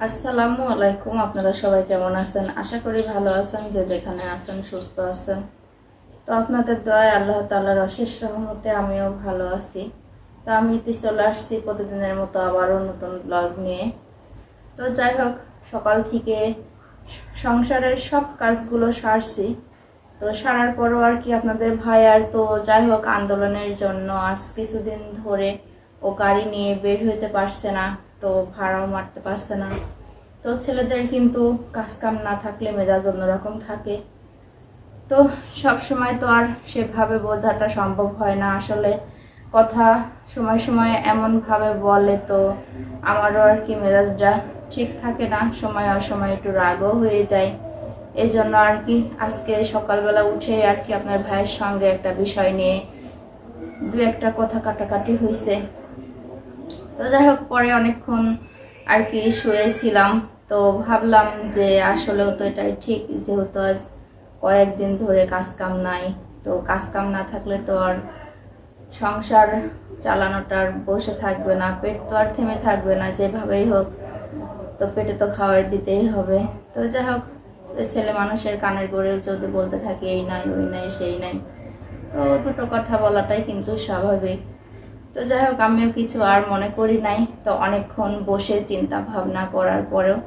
আসসালামু আলাইকুম, আপনারা সবাই কেমন আছেন? আশা করি ভালো আছেন, যে যেখানে আছেন সুস্থ আছেন। তো আপনাদের দয়ায় আল্লাহ তাআলার অশেষ রহমতে আমিও ভালো আছি। তো আমি ইতি চলে আসছি প্রতিদিনের মতো আবারও নতুন ব্লগ নিয়ে। তো যাই হোক, সকাল থেকে সংসারের সব কাজগুলো সারছি। তো সারার পরও আর কি আপনাদের ভাই আর তো যাই হোক, আন্দোলনের জন্য আজ কিছুদিন ধরে ও গাড়ি নিয়ে বের হইতে পারছে না। তো ভাড়াও মারতে পারছে না। তো ছেলেদের কিন্তু কাজ কাম না থাকলে মেজাজ অন্যরকম থাকে। তো সব সময় তো আর সেভাবে বোঝাটা সম্ভব হয় না। আসলে কথা সময় সময় এমনভাবে বলে তো আমারও আর কি মেজাজটা ঠিক থাকে না। সময় অসময় একটু রাগও হয়ে যায়। এই জন্য আর কি আজকে সকালবেলা উঠে আর কি আপনার ভাইয়ের সঙ্গে একটা বিষয় নিয়ে দু একটা কথা কাটাকাটি হয়েছে তো যাই হোক, পরে অনেকক্ষণ আর কি শুয়েছিলাম। তো ভাবলাম যে আসলেও তো এটাই ঠিক, যেহেতু আজ কয়েকদিন ধরে কাজ কাম নাই। তো কাজ কাম না থাকলে তো আর সংসার চালানোটা আর বসে থাকবে না, পেট তো আর থেমে থাকবে না, যেভাবেই হোক। তো পেটে তো খাবার দিতেই হবে। তো যাই হোক, ছেলে মানুষের কানের গড়েও যদি বলতে থাকে, এই নাই, ওই নাই, সেই নাই, তো দুটো কথা বলাটাই কিন্তু স্বাভাবিক। তো যাই হোক, আমিও কিছু আর মনে করি নাই। তো অনেকক্ষণ বসে চিন্তা ভাবনা করার পরেও।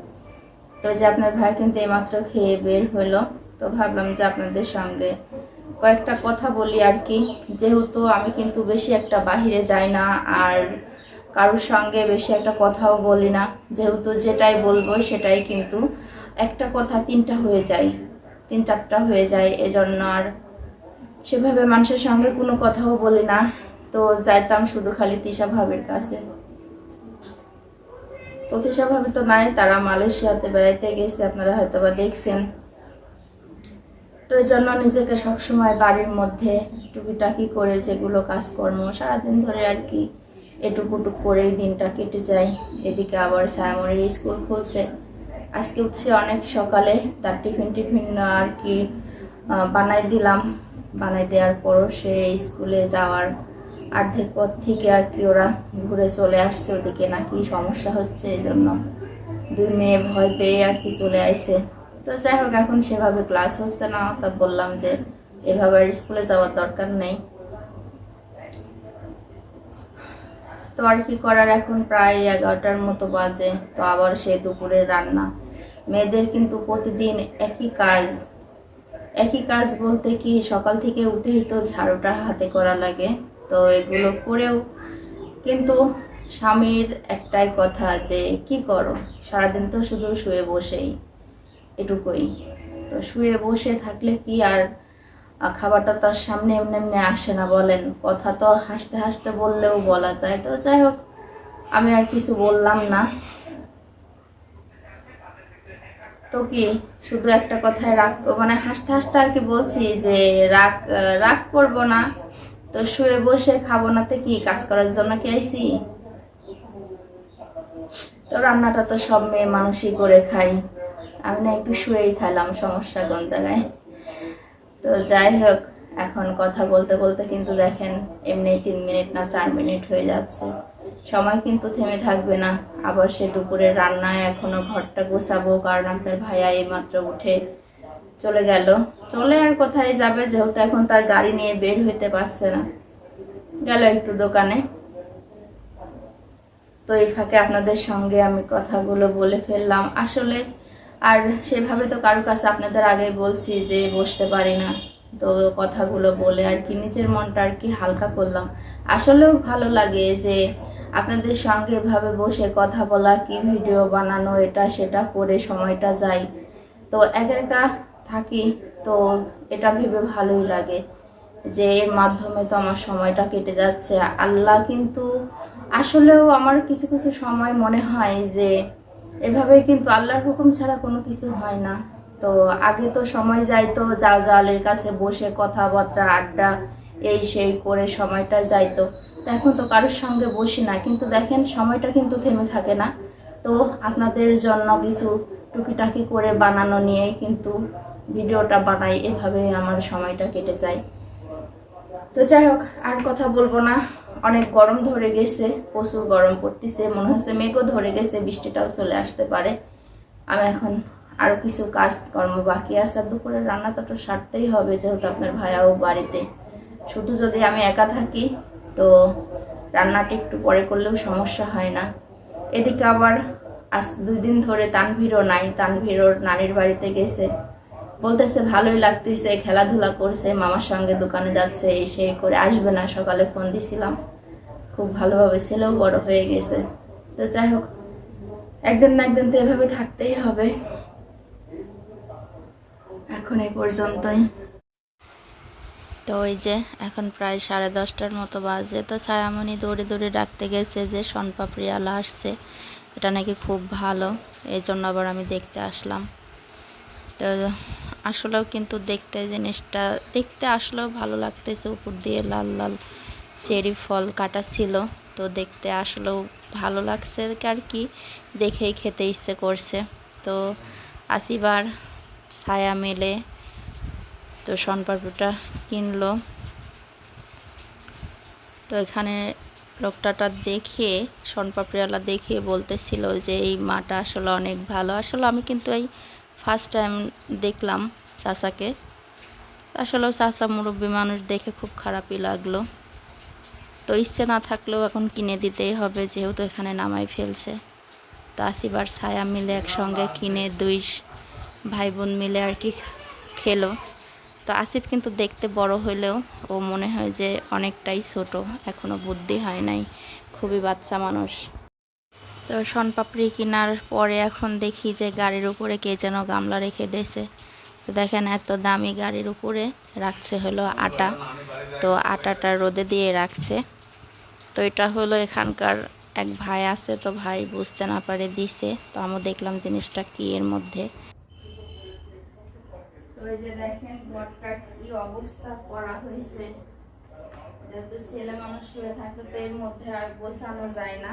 তো যে আপনার ভাই কিন্তু এইমাত্র খেয়ে বের হলো। তো ভাবলাম যে আপনাদের সঙ্গে কয়েকটা কথা বলি আর কি। যেহেতু আমি কিন্তু বেশি একটা বাহিরে যাই না আর কারোর সঙ্গে বেশি একটা কথাও বলি না। যেহেতু যেটাই বলব সেটাই কিন্তু একটা কথা তিনটা হয়ে যায়, তিন চারটা হয়ে যায়। এজন্য আর সেভাবে মানুষের সঙ্গে কোনো কথাও বলি না। তো যাইতাম শুধু খালি তিশা ভাবের কাছে। তো তিশা ভাবি তো নাই, তারা মালয়েশিয়াতে বেড়াইতে গেছে, আপনারা হয়তো বা দেখছেন। তো এই জন্য নিজেকে সবসময় বাড়ির মধ্যে টুকিটাকি করে যেগুলো কাজকর্ম সারাদিন ধরে আর কি, এটুকুটুক করেই দিনটা কেটে যায়। এদিকে আবার সায়ামরির স্কুল খুলছে। আজকে উঠছে অনেক সকালে, তার টিফিন টিফিন আর কি বানাই দিলাম। বানাই দেওয়ার পরও সে স্কুলে যাওয়ার অর্ধেক পথ থেকে আর কি ওরা ঘুরে চলে আসছে ওদিকে, নাকি সমস্যা হচ্ছে এই জন্য দুই মেয়ে ভয় পেয়ে আর কি চলে আইছে। তো যাই হোক, এখন সেভাবে ক্লাস হচ্ছে না। তা বললাম যে, এভাবে আর স্কুলে যাওয়ার দরকার নেই। তো আর কি করার, এখন প্রায় এগারোটার মতো বাজে। তো আবার সে দুপুরের রান্না। মেয়েদের কিন্তু প্রতিদিন একই কাজ। একই কাজ বলতে কি, সকাল থেকে উঠেই তো ঝাড়ুটা হাতে করা লাগে। তো এগুলো করেও কিন্তু স্বামীর একটাই কথা যে, কি করো? সারাদিন তো শুধু শুয়ে বসেই এটুকুই। তো শুয়ে বসে থাকলে কি আর খাবারটা তার সামনে এমনি এমনি আসে না বলেন। কথা তো হাসতে হাসতে বললেও বলা যায়। তো যাই হোক, আমি আর কিছু বললাম না। তো কি, শুধু একটা কথায় রাগ মানে হাসতে হাসতে আর কি বলছি যে, রাগ রাগ করব না। তো শুয়ে বসে খাব না তো কি কাজ করার জন্য কি আইছি? তো রান্নাটা তো সব মেয়ে মানুষই করে খাই আমি না একটু শুয়েই খাইলাম সমস্যা কোন জায়গায়? তো যাই হোক, এখন কথা বলতে বলতে কিন্তু দেখেন এমনি তিন মিনিট না চার মিনিট হয়ে যাচ্ছে। সময় কিন্তু থেমে থাকবে না। আবার সে দুপুরে রান্নায় এখনও ঘরটা গোছাবো, কারণ আপনার ভাইয়া এইমাত্র উঠে চলে গেল। চলে আর কোথায় যাবে যেহেতু এখন তার গাড়ি নিয়ে বের হইতে পারছে না। গেল একটু দোকানে। তো এই ফাঁকে আপনাদের সঙ্গে আমি কথাগুলো বলে ফেললাম। আসলে আর সেভাবে তো কারোর কাছে আপনাদের আগে বলছি যে বসতে পারি না। তো কথাগুলো বলে আর কি, নিজের মনটা আর কি হালকা করলাম। আসলেও ভালো লাগে যে আপনাদের সঙ্গে এভাবে বসে কথা বলা, কি ভিডিও বানানো, এটা সেটা করে সময়টা যায়। তো একা একা থাকি, তো এটা ভেবে ভালোই লাগে যে এর মাধ্যমে তো আমার সময়টা কেটে যাচ্ছে। আল্লাহ কিন্তু আসলেও আমার কিছু কিছু সময় মনে হয় যে এভাবে কিন্তু আল্লাহর হুকুম ছাড়া কোনো কিছু হয় না। তো আগে তো সময় যাইতো, যাও জালের কাছে বসে কথাবার্তা, আড্ডা, এই সেই করে সময়টা যাইতো। তো এখন তো কারোর সঙ্গে বসি না, কিন্তু দেখেন সময়টা কিন্তু থেমে থাকে না। তো আপনাদের জন্য কিছু টুকিটাকি করে বানানো নিয়ে কিন্তু ভিডিওটা বানাই, এভাবে আমার সময়টা কেটে যায়। তো যাই হোক, আর কথা বলব না। অনেক গরম ধরে গেছে, প্রচুর গরম পড়তেছে, মনে হচ্ছে মেঘও ধরে গেছে, বৃষ্টিটাও চলে আসতে পারে। আমি এখন আরও কিছু কাজ কর্ম বাকি আছে, আর দুপুরের রান্নাটা তো সারতেই হবে, যেহেতু আপনার ভাইয়াও বাড়িতে। শুধু যদি আমি একা থাকি, তো রান্নাটা একটু পরে করলেও সমস্যা হয় না। এদিকে আবার আজ দুই দিন ধরে তানভীরও নাই, তানভীরও নানির বাড়িতে গেছে। বলতেছে, ভালোই লাগতেছে, খেলাধুলা করছে, মামার সঙ্গে দোকানে যাচ্ছে, এসে করে আসবে না। সকালে ফোন দিছিলাম। খুব ভালোভাবে ছেলেও বড় হয়ে গেছে। তো যাই হোক, একদিন না একদিন তো এভাবে থাকতেই হবে। এখন এই পর্যন্তই। তো ওই যে, এখন প্রায় সাড়ে দশটার মতো বাজে। তো ছায়ামণি দৌড়ে দৌড়ে ডাকতে গেছে যে শনপাপড়িয়ালা আসছে। এটা নাকি খুব ভালো। এই জন্য আবার আমি দেখতে আসলাম। তো আসলেও কিন্তু দেখতে জিনিসটা, দেখতে আসলেও ভালো লাগতেছে। উপর দিয়ে লাল লাল চেরি ফল কাটা ছিল, তো দেখতে আসলেও ভালো লাগছে আর কি। দেখেই খেতে ইচ্ছে করছে। তো আসিবার ছায়া মেলে, তো শনপাপড়িটা কিনলো। তো এখানে লোকটাটা দেখে শনপাপড়িওয়ালা দেখে বলতেছিল যে, এই মাটা আসলে অনেক ভালো। আসলে আমি কিন্তু এই ফার্স্ট টাইম দেখলাম চাচাকে। আসলে চাচা মুরব্বী মানুষ দেখে খুব খারাপই লাগল। তো ইচ্ছে না থাকলেও এখন কিনে দিতেই হবে, যেহেতু এখানে নামাই ফেলছে। তো আসিবার ছায়া মিলে একসঙ্গে কিনে দুই ভাই বোন মিলে আর কি খেলো। তো আসিফ কিন্তু দেখতে বড় হইলেও ও মনে হয় যে অনেকটাই ছোট, এখনও বুদ্ধি হয় নাই। খুবই বাচ্চা মানুষ। তো শনপাপড়ি কেনার পরে এখন দেখি যে গাড়ির উপরে কে যেন গামলা রেখে দিয়েছে। তো দেখেন এত দামি গাড়ির উপরে রাখছে হলো আটা। তো আটাটা রোদে দিয়ে রাখছে। তো এটা হলো এখানকার এক ভাই আছে, তো ভাই বুঝতে না পারে দিছে। তো আমি দেখলাম জিনিসটা কি এর মধ্যে। যে দেখেন কি অবস্থা করা হয়েছে। যেহেতু ছেলে মানুষ শুয়ে থাকলে তো এর মধ্যে আর গোছানো যায় না।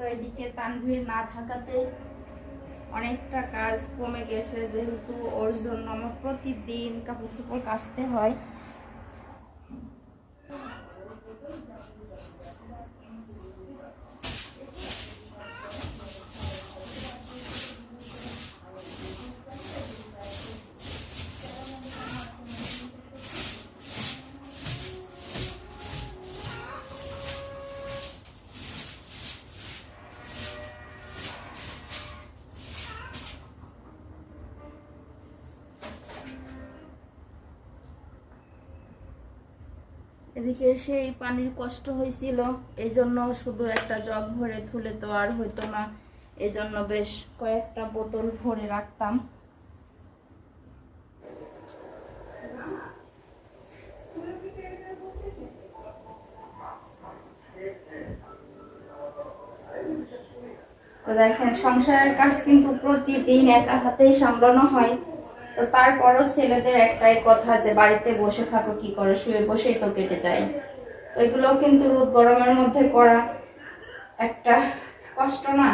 তো এদিকে তানভীর না থাকাতে অনেকটা কাজ কমে গেছে, যেহেতু ওর জন্য আমার প্রতিদিন কাপড় চোপড় কাচতে হয়। এদিকে সেই পানির কষ্ট হয়েছিল এই জন্য শুধু একটা জগ ভরে তুলে তো আর হইতো না। এই জন্য বেশ কয়েকটা বোতল ভরে রাখতাম। দেখেন, সংসারের কাজ কিন্তু প্রতিদিন একা হাতেই সামলানো হয়। তো তারপরও ছেলেদের একটাই কথা যে বাড়িতে বসে থাকো, কি করে? শুয়ে বসেই তো কেটে যায়। ওইগুলো কিন্তু রোদ গরমের মধ্যে করা একটা কষ্ট না।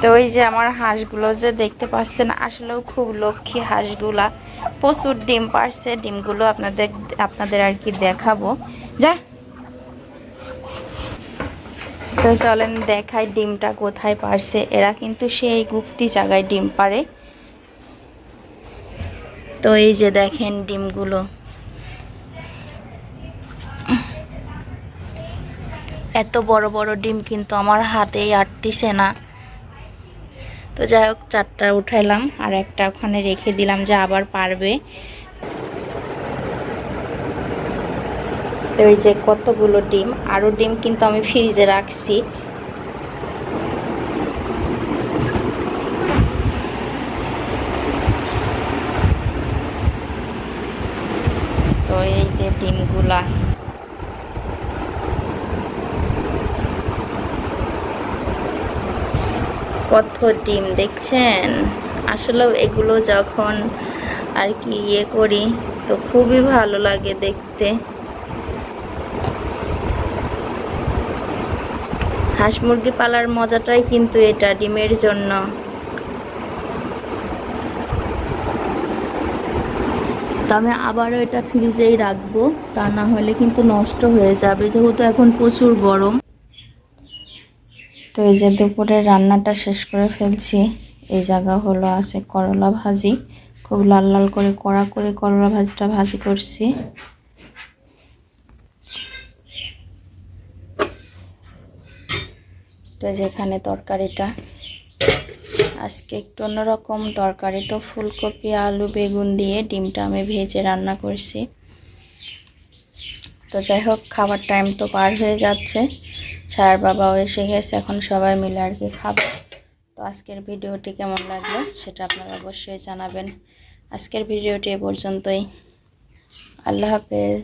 তো ওই যে আমার হাঁসগুলো যে দেখতে পাচ্ছেন, আসলেও খুব লক্ষ্মী হাঁসগুলা। প্রচুর ডিম পারছে, ডিমগুলো আপনাদের আপনাদের আর কি দেখাবো। যা। তো চলেন দেখাই ডিমটা কোথায় পারছে। এরা কিন্তু সেই গুপ্তি জায়গায় ডিম পারে। তো এই যে দেখেন ডিমগুলো। এত বড় বড় ডিম কিন্তু আমার হাতেই আটতিছে না। তো যাই হোক, চারটা উঠাইলাম আর একটা ওখানে রেখে দিলাম যে আবার পারবে। তো এই যে কতগুলো ডিম আরও ডিম কিন্তু আমি ফ্রিজে রাখছি। তো এই যে ডিমগুলা কত ডিম দেখছেন? আসলে এগুলো যখন আর কি ইয়ে করি, তো খুবই ভালো লাগে দেখতে। হাঁস মুরগি পালার মজাটাই কিন্তু এটা ডিমের জন্য। তো আমি আবারও এটা ফ্রিজেই রাখব, তা না হলে কিন্তু নষ্ট হয়ে যাবে, যেহেতু এখন প্রচুর গরম। তো এই যে দুপুরে রান্নাটা শেষ করে ফেলছি। এই জায়গা হলো আছে করলা ভাজি। খুব লাল লাল করে কড়া করে করলা ভাজিটা ভাজি করছি। তো যেখানে তরকারিটা। আজকে একটু অন্যরকম তরকারি তো ফুলকপি, আলু, বেগুন দিয়ে ডিমটা আমি ভেজে রান্না করছি। তো যাই হোক, খাবার টাইম তো পার হয়ে যাচ্ছে। ছায়ার বাবাও এসে গেছে, এখন সবাই মিলে আর কি খাব। তো আজকের ভিডিওটি কেমন লাগল সেটা আপনারা অবশ্যই জানাবেন। আজকের ভিডিওটি এ পর্যন্তই। আল্লাহ হাফেজ।